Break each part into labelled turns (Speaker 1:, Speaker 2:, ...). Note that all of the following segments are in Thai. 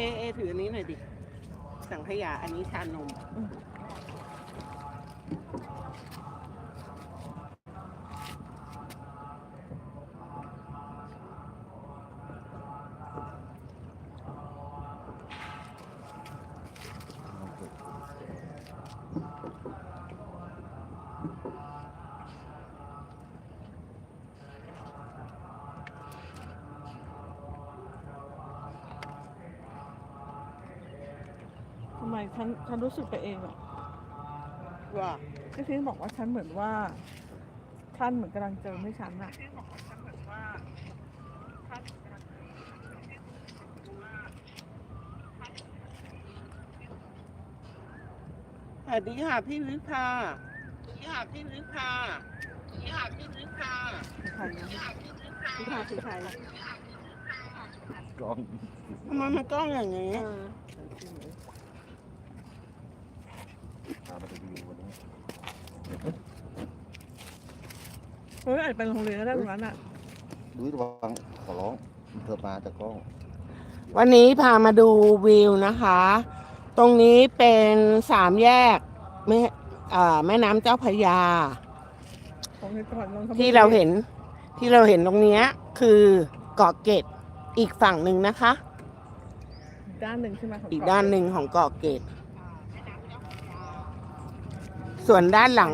Speaker 1: เอเอถืออันนี้หน่อยดิ สังขยา อันนี้ชานม
Speaker 2: รู้สึกไปเองอะ
Speaker 1: ว่า
Speaker 2: พี่พิงบอกว่าฉันเหมือนว่าท่านเหมือนกำลังเจอไม่ฉันอะ
Speaker 1: สวัสดีค่ะพี่วิภาสวัสดีค่ะพี่วิภาสวัสดีค่ะพี่วิภา
Speaker 2: ใครนะพี่พาคือใคร
Speaker 3: กล้อง
Speaker 1: ทำไมมันกล้องอย่างนี้
Speaker 2: เออ
Speaker 3: พามาดูวิววันนี้
Speaker 2: เฮ้ยอาจไปโรงเรียนก็ได้ตรงนั้นอะ
Speaker 3: ดูระวังขอร้องเธอมาจากกล้อง
Speaker 1: วันนี้พามาดูวิวนะคะ ตรงนี้เป็นสามแยกแม่อ่าแม่น้ำเจ้าพระยา
Speaker 2: ของในจังหวัดนนทบุรี
Speaker 1: ที่เราเห็นที่เราเห็นตรงเนี้ยคือเกาะเกร็ดอีกฝั่งหนึ่งนะคะ
Speaker 2: อีกด้านหนึ่งใช่ไหมของ
Speaker 1: อีกด้านหนึ่งของเกาะเกร็ด ส่วนด้านหลัง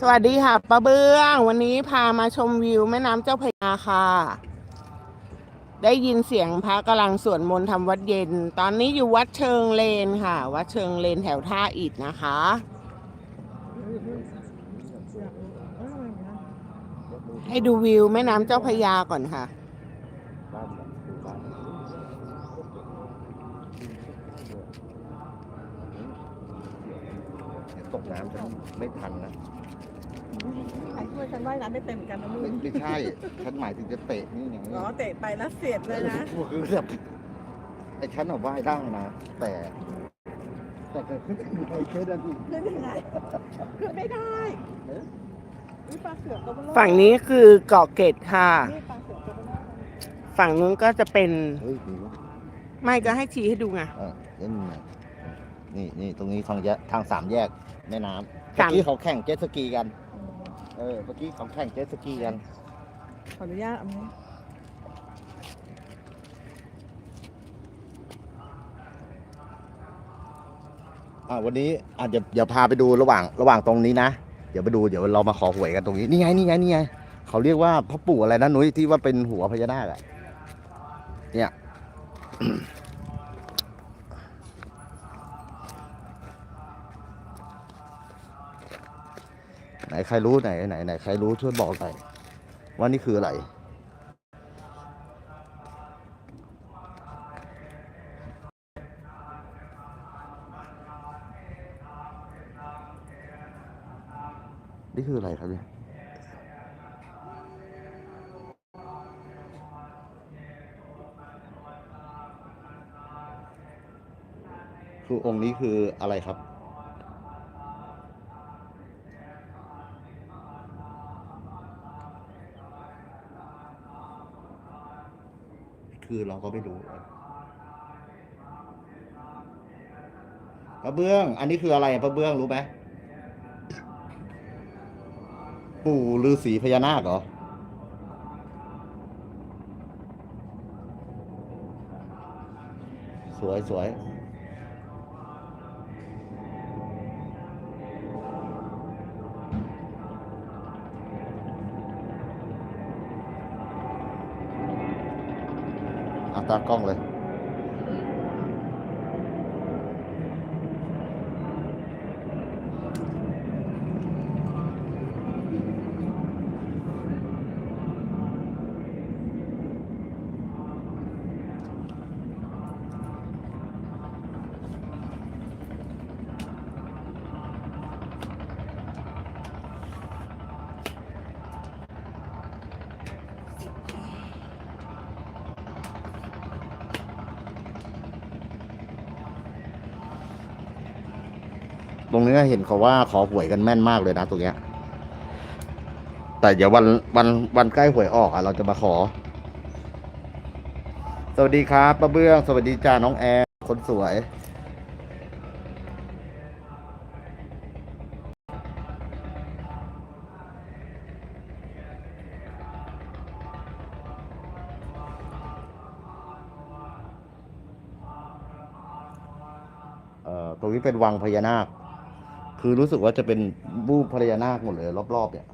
Speaker 1: สวัสดีค่ะป้าเบื้อง วันนี้พามาชมวิวแม่น้ำเจ้าพระยาค่ะ ได้ยินเสียงพระกำลังสวดมนต์ทำวัดเย็น ตอนนี้อยู่วัดเชิงเลนค่ะ วัดเชิงเลนแถวท่าอิฐนะคะ ให้ดูวิวแม่น้ำเจ้าพระยาก่อนค่ะ
Speaker 3: บ้านดูบ้านตก น้ำฉันไม่ทันนะ
Speaker 2: ใครช่วยฉันว่ายน้ำได้เต็มกันนะมึง
Speaker 3: ไม่ไม่ใช่ฉันหมายถึงจะเตะนี่อย่างนี้
Speaker 2: อ๋อเตะไปแล้วเสียดเลยนะ
Speaker 3: คือแบบไอ้ฉันอะว่ายได้นะแต่ แต่เกิดขึ้นในเคสนั้นอีก
Speaker 2: ขึ้นยังไงขึ้นไม่ได้
Speaker 3: เอ๊ะ
Speaker 2: นี่ปลาเสือกตัวเบลอ
Speaker 1: ฝั่งนี้คือเกาะเกร็ดค่ะ
Speaker 2: นี่ปลาเสือกตัวเบลอ
Speaker 1: ฝั่งนู้นก็จะเป็น
Speaker 3: เฮ้ยดีวะ
Speaker 1: ไม่ก็ให้ชี้ให้ดูไง
Speaker 3: เออเล่นไงนี่นี่ตรงนี้ทางแยกทางสามแยก แม่น้ำเมื่
Speaker 1: สา
Speaker 3: อ
Speaker 1: ม
Speaker 3: กี้เขาแข่งเจ็ตสกีกัน เออ เมื่อกี้เขาแข่งเจ็ตสกีกัน
Speaker 2: ขออนุญาตเอาไหม
Speaker 3: อ่าวันนี้อะเดี๋ยวเดี๋ยวพาไปดูระหว่างระหว่างตรงนี้นะ เดี๋ยวไปดูเดี๋ยวเรามาขอหวยกันตรงนี้ นี่ไงนี่ไงนี่ไงเขาเรียกว่าพ่อปู่อะไรนะนุ้ยที่ว่าเป็นหัวพญานาคอะเนี่ย นใครรู้ไหนไหนไหนใครรู้ช่วยบอกหน่อยว่านี่คืออะไร นี่คืออะไรครับเนี่ยคือองค์นี้คืออะไรครับ คือเราก็ไม่รู้พระเบื้อง อันนี้คืออะไรพระเบื้องรู้ไหมปู่ฤาษีพญานาคเหรอสวยสวย ตากล้องเลย รงนี้เห็นเขาว่าขอหวยกันแม่นมากเลยนะตรงเนี้ย แต่เดี๋ยววันวันวันใกล้หวยออกอะเราจะมาขอ สวัสดีครับป้าเบื้อง สวัสดีจ้าน้องแอร์คนสวยเอ่อตรงนี้เป็นวังพญานาค คือรู้สึกว่าจะเป็นรูปพญานาคหมดเลย รอบๆเนี่ย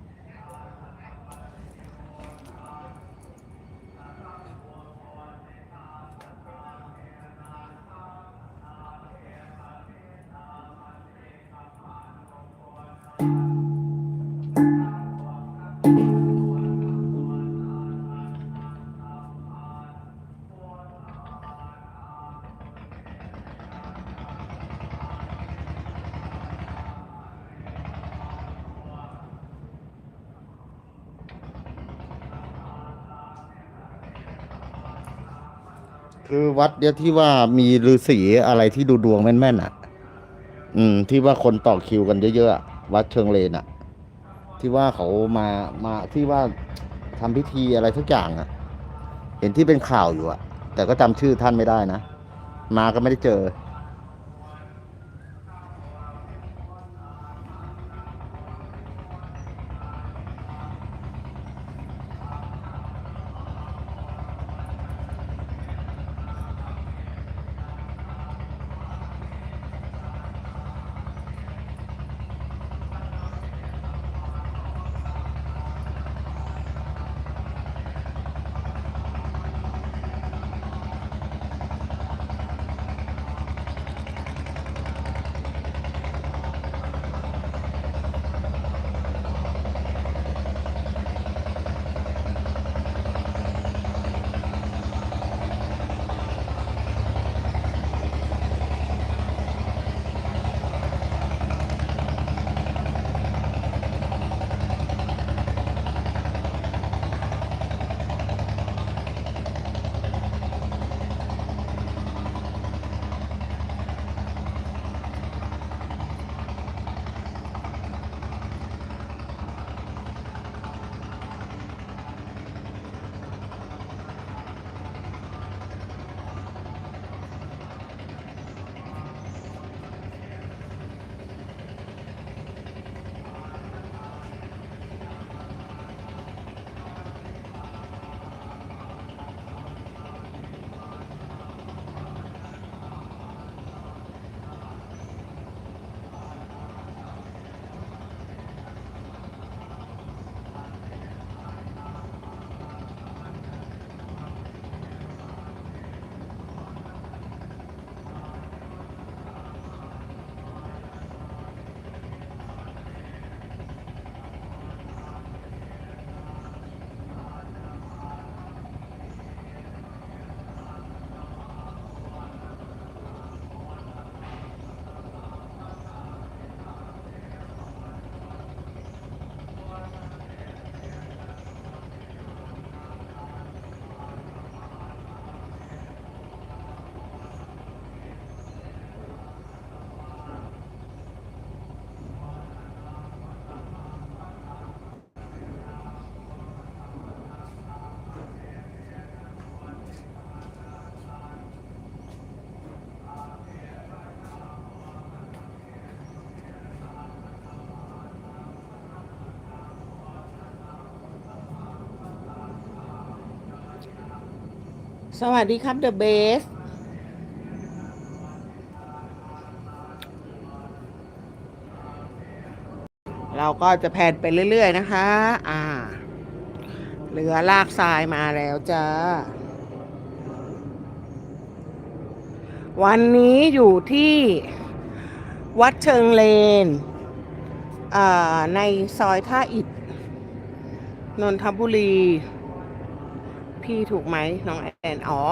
Speaker 3: คือวัดเดียวที่ว่ามีฤาษีอะไรที่ดูดวงแม่นๆอะ อืม ที่ว่าคนต่อคิวกันเยอะๆอะวัดเชิงเลนอะ ที่ว่าเขามามาที่ว่าทำพิธีอะไรทุกอย่างอะ เห็นที่เป็นข่าวอยู่อะ แต่ก็จำชื่อท่านไม่ได้นะ มาก็ไม่ได้เจอ
Speaker 1: สวัสดีครับเดอะเบสเราก็จะแพนไปเรื่อย ๆ นะคะ อ่า เรือลากทรายมาแล้วจ้า วันนี้อยู่ที่วัดเชิงเลนอ่าในซอยท่าอิฐนนทบุรี พี่ถูกไหมน้องแอนอ๋อ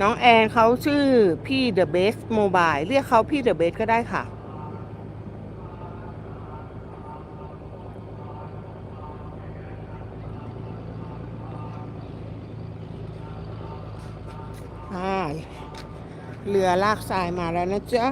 Speaker 1: น้องแอนเขาชื่อพี่ The Best Mobile เรียกเขาพี่ The Best ก็ได้ค่ะอ่าเรือลากทรายมาแล้วนะจ๊ะ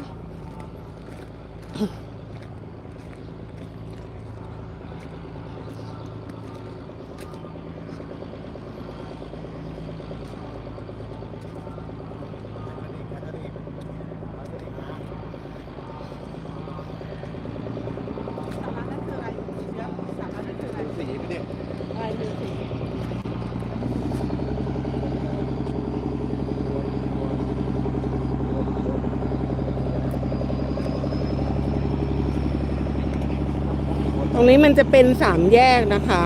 Speaker 1: นี้มันจะเป็นสามแยกนะคะ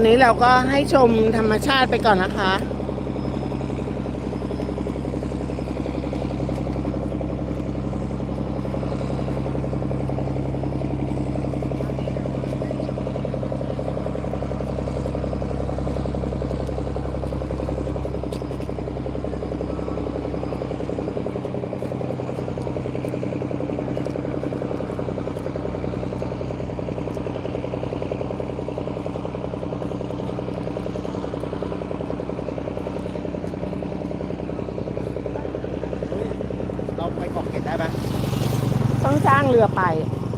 Speaker 1: อนนี้เราก็ให้ชมธรรมชาติไปก่อนนะคะ
Speaker 3: เราไปเกาะเกร็ดได้ไหม
Speaker 1: ต้องจ้างเรือไป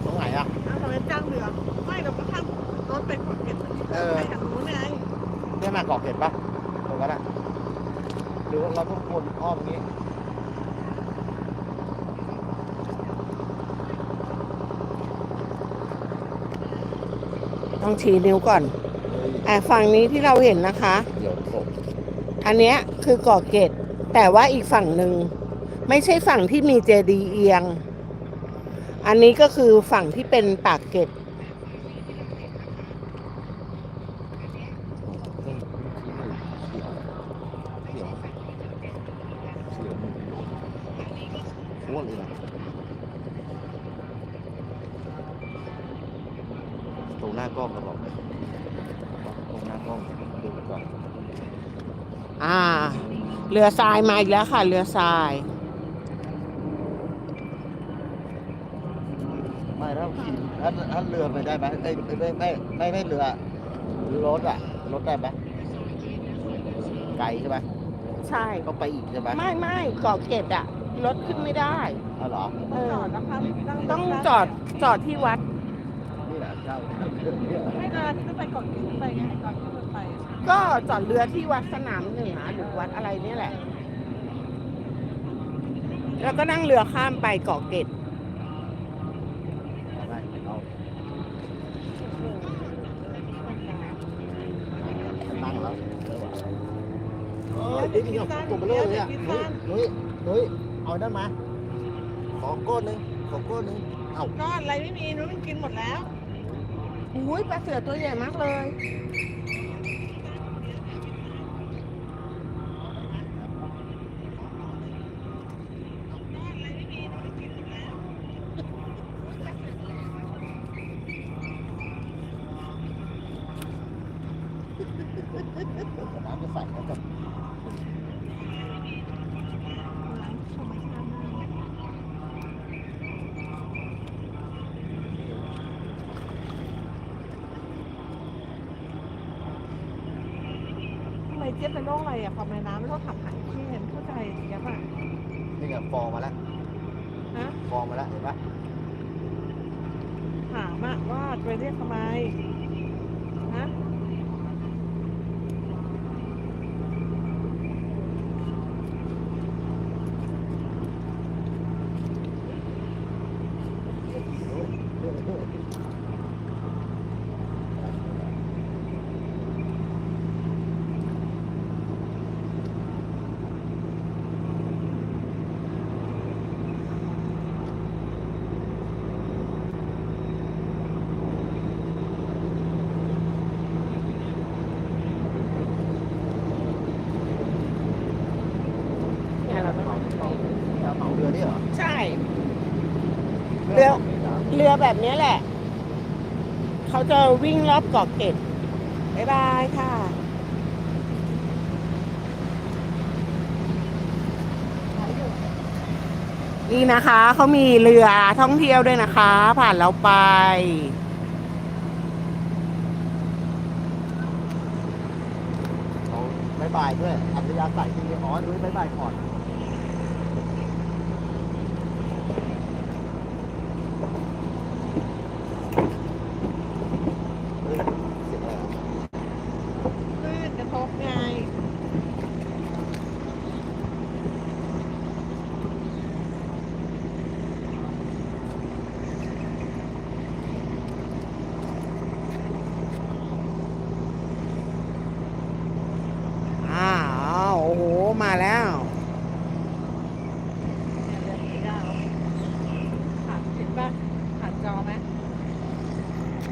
Speaker 3: ตรงไหนอะ
Speaker 2: อ้าวทำไมจ้างเรือไม่เราก็ข้ามรถไปขอนแก่น
Speaker 3: เออ
Speaker 2: ไปทางนู้นไง
Speaker 3: เนี่ยมาเกาะเกร็ดปะตรงนั้นอะหรือว่าเราต้องวนอ้อมอย่างงี้
Speaker 1: ต้ องชี้นิ้วก่อนอะฝั่งนี้ที่เราเห็นนะคะ
Speaker 3: เดี๋ยวตก
Speaker 1: อันเนี้ยคือก่อเกตแต่ว่าอีกฝั่งหนึ่งไม่ใช่ฝั่งที่มีเจดีย์เอียง อันนี้ก็คือฝั่งที่เป็นปากเกตด
Speaker 3: เขียวเขียวอ้วนเลยนะตรงหน้ากล้องก็บอกเลยตรงหน้ากล้องดูก่อน
Speaker 1: อ่า เรือทรายมาอีกแล้วค่ะ เรือทราย
Speaker 3: ไม่ถ้าขี่ถ้าถ้าเรือไปได้ไหมไอ้ยไม่ไม่ไม่ไม่ไม่เรือรถอะรถได้ไหมไกลใช่ไหม
Speaker 1: ใช่
Speaker 3: ก็ไปอีกใช่ไหม
Speaker 1: ไม่ไม่เกาะเกร็ดอะรถขึ้นไม่ได้
Speaker 3: อ๋อเหรอ
Speaker 1: เออ
Speaker 2: จอดนะคะนั่รถ
Speaker 1: ต้อง
Speaker 2: นะ
Speaker 1: จอดจอดที่วัด
Speaker 3: นี่แหละเช่าเนี่ย
Speaker 2: ไม่นานขึ้นไปก่อนขึ้นไปไงก่อนขึ้นไป
Speaker 1: ก็จอดเรือที่วัดสนามเหนือหรือวัดอะไรเนี่ยแหละ แล้วก็นั่งเรือข้ามไปเกาะเกร็ด
Speaker 3: เอาไปเอาตั้งแล้วเออเดี๋ยวนี้เอาตัวเบลอเลยอะนุ้ยนุ้ยนุ้ยเอานั่นมาขอก้อนหนึงขอก้อนหนึงเอา
Speaker 2: ก้อนอะไรไม่มีนู้นมันกินหมดแล้ว
Speaker 1: อุ้ยปลาเสือตัวใหญ่มากเลย
Speaker 3: น้ำจะใส่แล้วกัน
Speaker 2: ทำไมเจี๊ยบเป็นโรคอะไรอะความในน้ำไม่ต้องขับหายที่เห็นเข้าใจเจี๊ยบอะ
Speaker 3: นี่ไงฟองมาแล้ว
Speaker 2: ฮะ
Speaker 3: ฟองมาแล้วเห็นปะ
Speaker 2: ถามอะว่าจะไปเรียกทำไมฮะ
Speaker 1: เนี่ยเราต้อง
Speaker 3: เหมาเหมาเรือนี่เหรอ
Speaker 1: ใช่ เรือ เรือแบบนี้แหละ เขาจะวิ่งรอบเกาะเก็ดบ๊ายบายค่ะนี่นะคะเขามีเรือท่องเที่ยวด้วยนะคะ ผ่านเราไป
Speaker 3: บายบายด้วยอัธยาศัยที่อ๋อนุ้ยบายบายก่อน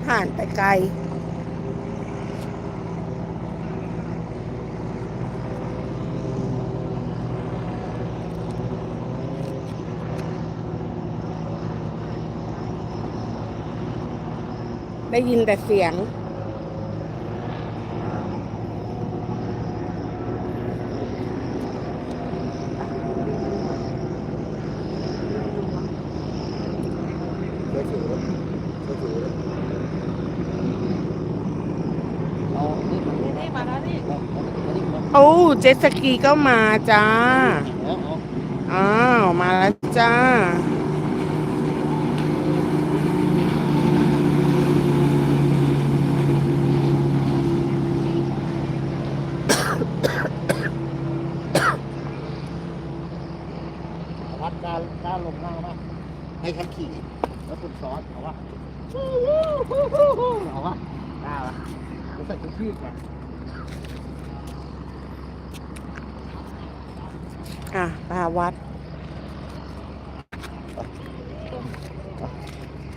Speaker 1: ผ่าน ไกล ได้ยินแต่เสียง
Speaker 3: ช่วยถือช่วยถือเอานี่มา
Speaker 2: นี่นี่มาแล้วนี่
Speaker 3: เอาเอานี่มา
Speaker 1: โอ้เจ็ตสกีก็มาจ้า
Speaker 3: เอาเอา
Speaker 1: อ้าว มาแล้วจ้า
Speaker 3: วัดกล้ากล้าลงนั่งป่ะให้ฉันขี่แล้วคุณซ้อนเอาวะเอาวะกล้าวะรู้สึกจะยืดไง
Speaker 1: อะปา วัด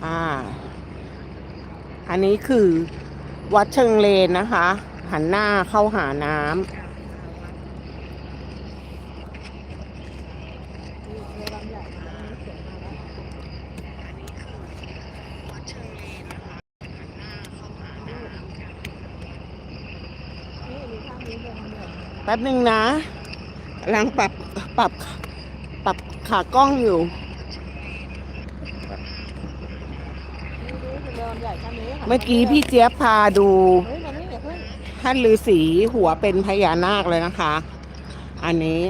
Speaker 1: อ่า อันนี้คือวัดเชิงเลนนะคะ หันหน้าเข้าหาน้ำแป๊บหนึ่งนะกำลังปรับ ปรับ ปรับขากล้องอยู่
Speaker 2: นี่นี่คือเรือลำใหญ่ข้างนี้ค่ะ
Speaker 1: เมื่อกี้พี่เจี๊ยบพาดู
Speaker 2: เฮ้ยมานี่อย่าเพิ่ง
Speaker 1: ท่านฤาษีหัวเป็นพญานาคเลยนะคะ อันนี้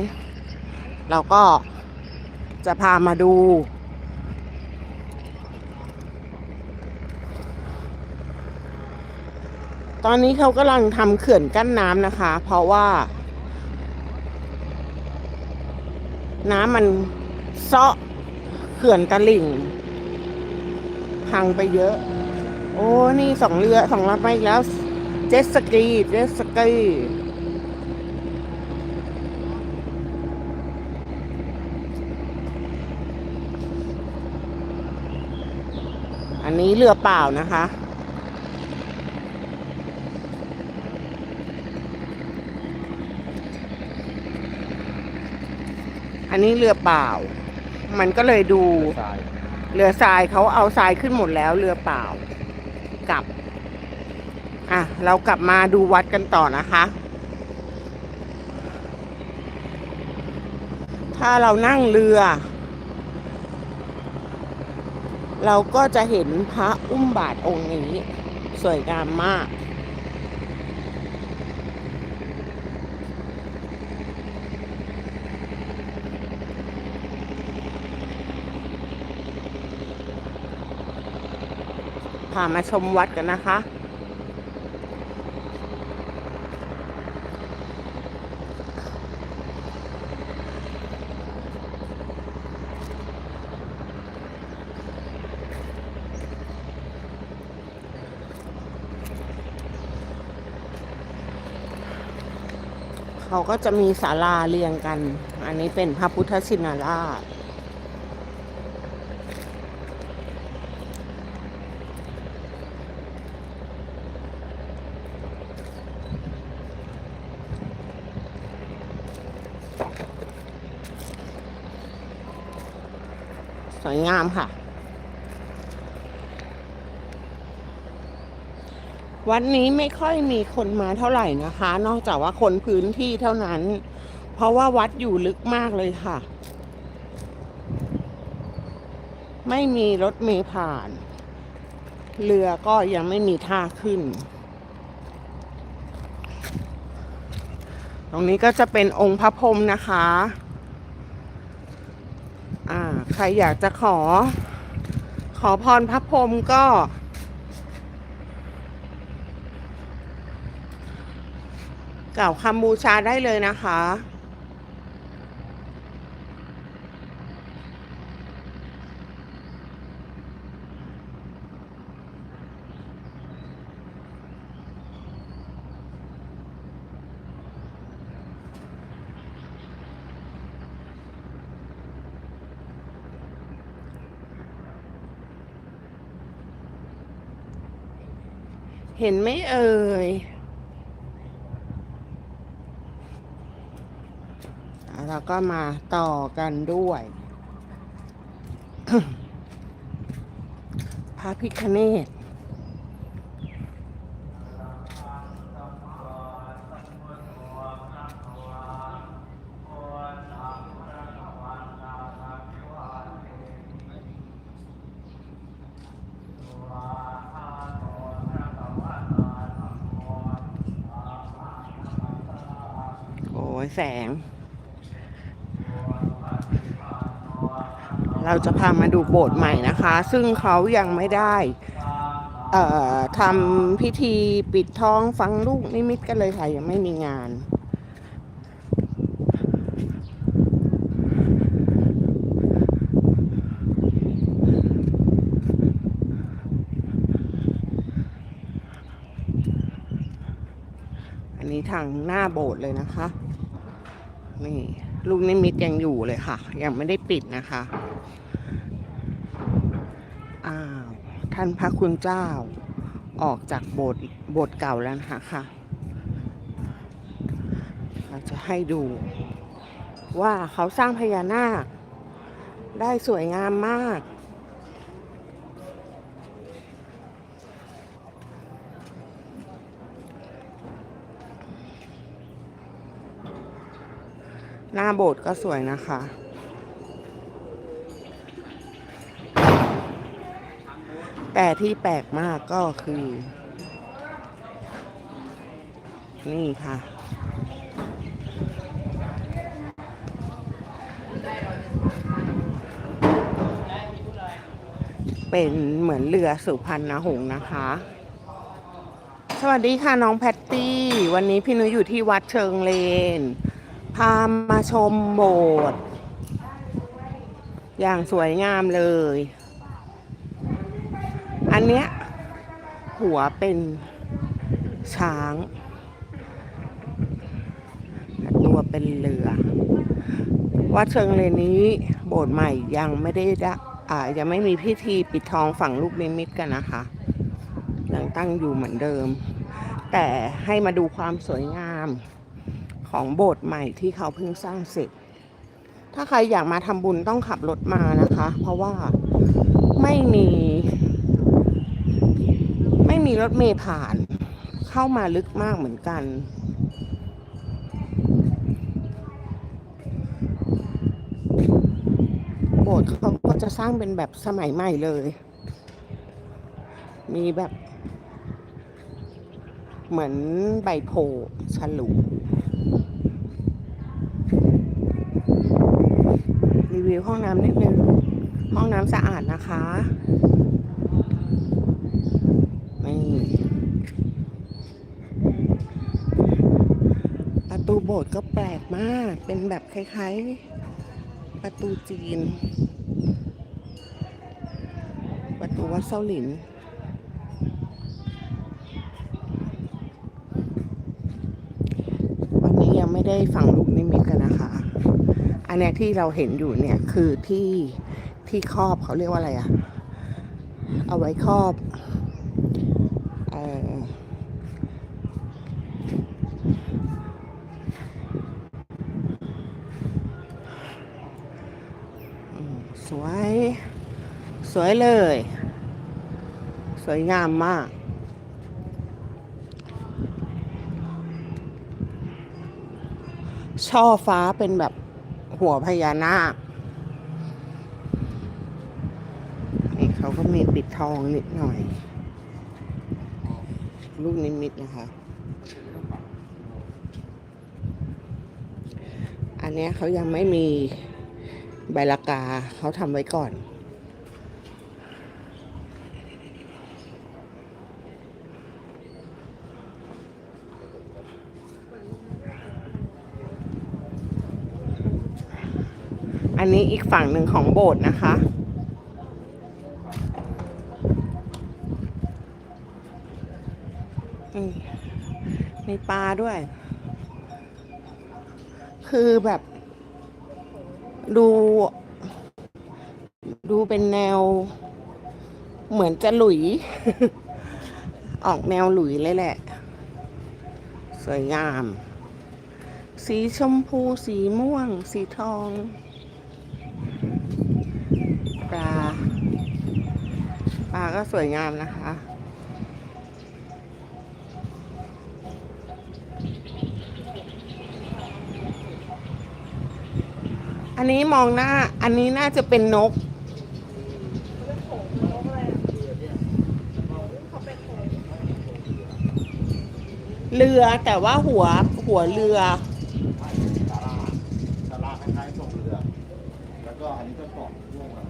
Speaker 1: เราก็จะพามาดู ตอนนี้เขากำลังทำเขื่อนกั้นน้ำนะคะ เพราะว่า น้ำมันเซาะเขื่อนตะลิ่ง พังไปเยอะ โอ้ นี่สองเรือสองลำไปแล้ว เจ็ตสกีเจ็ตสกีอันนี้เรือเปล่านะคะ อันนี้เรือเปล่า มันก็เลยดู
Speaker 3: ทราย
Speaker 1: เรือทรายเขาเอาทรายขึ้นหมดแล้ว เรือเปล่ากลับ อะ เรากลับมาดูวัดกันต่อนะคะ ถ้าเรานั่งเรือ เราก็จะเห็นพระอุ้มบาทองค์นี้ สวยงามมาก พามาชมวัดกันนะคะ เขาก็จะมีศาลาเรียงกัน อันนี้เป็นพระพุทธชินราช วยงามค่ะ วันนี้ไม่ค่อยมีคนมาเท่าไหร่นะคะ นอกจากว่าคนพื้นที่เท่านั้น เพราะว่าวัดอยู่ลึกมากเลยค่ะ ไม่มีรถเมล์ผ่าน เรือก็ยังไม่มีท่าขึ้น ตรงนี้ก็จะเป็นองค์พระพรหมนะคะ ใครอยากจะขอ ขอพรพระพรหมก็ กล่าวคำบูชาได้เลยนะคะ เห็นไหมเอ่ยแล้วก็มาต่อกันด้วย พระพิคเนตโอ้ ยแสง เราจะพามาดูโบสถ์ใหม่นะคะ ซึ่งเขายังไม่ได้ทำพิธีปิดทองฟังลูกนิมิตกันเลยค่ะ ยังไม่มีงาน อันนี้ทางหน้าโบสถ์เลยนะคะ ลูกนิมิตยังอยู่เลยค่ะ ยังไม่ได้ปิดนะคะอ้าวท่านพระคุณเจ้า ออกจากโบสถ์โบสถ์เก่าแล้วนะคะค่ะเราจะให้ดู ว่าเขาสร้างพญานาคได้สวยงามมาก น้าโบสถ์ก็สวยนะคะ แต่ที่แปลกมากก็คือ นี่ค่ะ เป็นเหมือนเรือสุพรรณหงส์นะคะสวัสดีค่ะ น้องแพตตี้ วันนี้พี่นุ้ยอยู่ที่วัดเชิงเลน พามาชมโบสถ์อย่างสวยงามเลย อันเนี้ยหัวเป็นช้าง ตัวเป็นเรือ วัดเชิงเลนนี้โบสถ์ใหม่ยังไม่ได้ดะอ่ายังไม่มีพิธีปิดทองฝั่งลูกนิมิตกันนะคะยังตั้งอยู่เหมือนเดิม แต่ให้มาดูความสวยงาม ของโบสถ์ใหม่ที่เขาเพิ่งสร้างเสร็จ ถ้าใครอยากมาทำบุญต้องขับรถมานะคะ เพราะว่าไม่มี ไม่มีรถเมล์ผ่าน เข้ามาลึกมากเหมือนกันโบสถ์เขาก็จะสร้างเป็นแบบสมัยใหม่เลย มีแบบ เหมือนใบโพธิ์ฉลุ วิวห้องน้ำนิดนึง ห้องน้ำสะอาดนะคะนี่ประตูโบสถ์ก็แปลกมาก เป็นแบบคล้ายๆ ประตูจีน ประตูวัดเซาหลินวันนี้ยังไม่ได้ฝังลูกนิมิตกันนะคะ อันเนี้ยที่เราเห็นอยู่เนี่ยคือที่ที่ครอบเขาเรียกว่าอะไรอะเอาไว้ครอบเอ่ออืมสวย สวยเลย สวยงามมากช่อฟ้าเป็นแบบ หัวพญานาคนี่เขาก็มีปิดทองนิดหน่อย ลูกนิมิตนะคะ อันนี้เขายังไม่มีใบละกาเขาทำไว้ก่อน อันนี้อีกฝั่งหนึ่งของโบสถ์นะคะ มีปลาด้วย คือแบบ ดู ดูเป็นแนว เหมือนจะหลุย ออกแนวหลุยเลยแหละ สวยงาม สีชมพู สีม่วง สีทอง ปลา ปลาก็สวยงามนะคะอันนี้มองหน้า อันนี้น่าจะเป็นนก เรือแต่ว่าหัวหัวเรือ
Speaker 3: ศาลาศาลาคล้ายๆทรงเรือ แล้วก็อันนี้ก็เกาะร่วงมา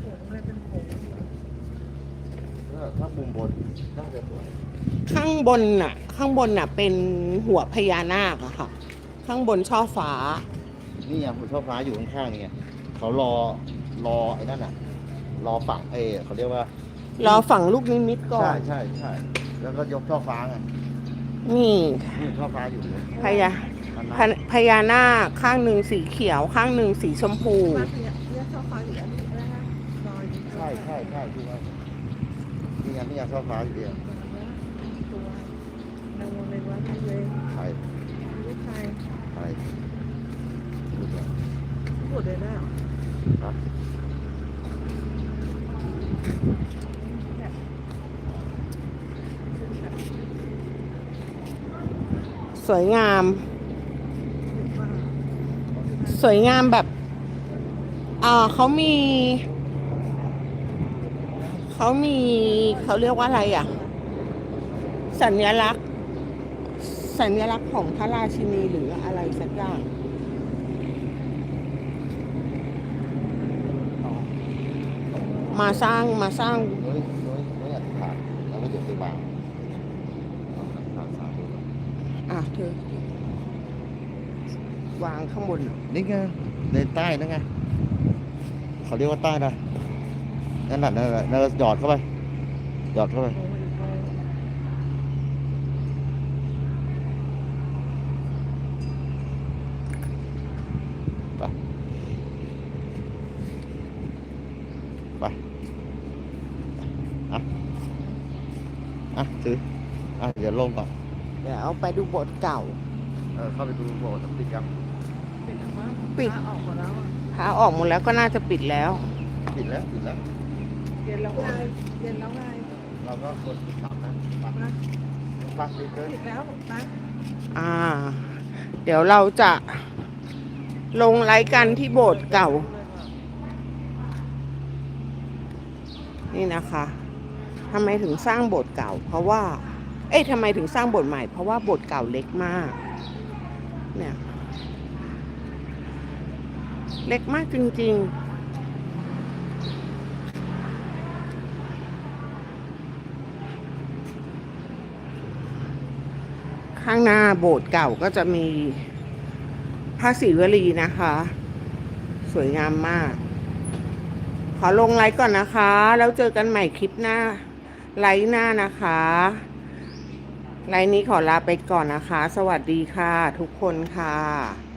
Speaker 2: โขงเลยเป็นโขง
Speaker 3: ก็ถ้ามุมบนน่าจะสวย
Speaker 1: ข้างบนน่ะ ข้างบนน่ะ เป็นหัวพญานาคอะค่ะ ข้างบนช่อฟ้า
Speaker 3: นี่ไงคุณช่อฟ้าอยู่ข้างๆนี่ไงเขารอรอไอ้นั่นอะ รอฝั่งเออเขาเรียกว่า
Speaker 1: รอฝั่งลูกนิมิตก่อ
Speaker 3: ใช่
Speaker 1: น
Speaker 3: ใช่ใช่แล้วก็ยกช่อฟ้าไง
Speaker 1: นี่
Speaker 3: นี่ช่อฟ้าอยู่เลย
Speaker 1: พญา
Speaker 3: อัน
Speaker 1: พ
Speaker 3: นั้น
Speaker 1: พญานาคข้างหนึ่งสีเขียว ข้างหนึ่งสีชมพู
Speaker 2: มาเนี่ยเนี่ยชอบฟ้าอยู่อันนี้นะคะลอยอยู่
Speaker 3: ใช่ใช่ใช่ที่ว่า นี่ไงนี่ไงช่อฟ้าอยู่เดียว
Speaker 2: ตัวในวงในวัดในเวง
Speaker 3: ใช่
Speaker 2: ลูกชาย
Speaker 3: ใช่ดูสิ
Speaker 2: พูดเลยได้เหรอ
Speaker 3: ครับ
Speaker 1: สวยงาม สวยงามแบบ อ่าเขามี เขามีเขาเรียกว่าอะไรอะ สัญลักษณ์ สัญลักษณ์ของพระราชินีหรืออะไรสักอย่างมาสร้างมาสร้าง
Speaker 3: นุ้ยนุ้ยนุ้ยอธิษฐานแล้วก็เดี๋ยวไปวางเอาอธิษฐานสาธุก่อน
Speaker 1: อะเธอวางข้างบนเหรอ
Speaker 3: นี่ไงในใต้นั่นไงเขาเรียกว่าใต้นะ นั่นน่ะนั่นน่ะนั่นน่ะหยอดเข้าไปหยอดเข้าไป
Speaker 2: โอ้ยโอ้ย
Speaker 3: ไปอะอะถืออะเดี๋ยวลงก่อน
Speaker 1: เดี๋ยวเอาไปดูโบสถ์เก่า
Speaker 3: เออเข้าไปดูโบสถ์ติดยัง
Speaker 2: ปิดมั้ง
Speaker 1: ปิด
Speaker 2: ฟ้าออกหมดแล้วอะ
Speaker 1: พาออกหมดแล้วก็น่าจะปิดแล้ว
Speaker 3: ปิดแล้วปิดแล้ว
Speaker 2: เย็นแล้วไงเย็นแล้วไง
Speaker 3: เราก็กดตับนะปัก
Speaker 2: นะ
Speaker 3: ปักปิดเลย
Speaker 2: ปิดแล้วนะ
Speaker 1: อ่า เดี๋ยวเราจะลงไลฟ์กันที่โบสถ์เก่า นี่นะคะทำไมถึงสร้างโบสถ์เก่า เพราะว่า เอ๊ะทำไมถึงสร้างโบสถ์ใหม่ เพราะว่าโบสถ์เก่าเล็กมาก เนี่ย เล็กมากจริงๆ ข้างหน้าโบสถ์เก่าก็จะมีพระศิวลีนะคะ สวยงามมาก ขอลงไลค์ก่อนนะคะ แล้วเจอกันใหม่คลิปหน้า ไลค์หน้านะคะไลค์นี้ขอลาไปก่อนนะคะ สวัสดีค่ะ ทุกคนค่ะ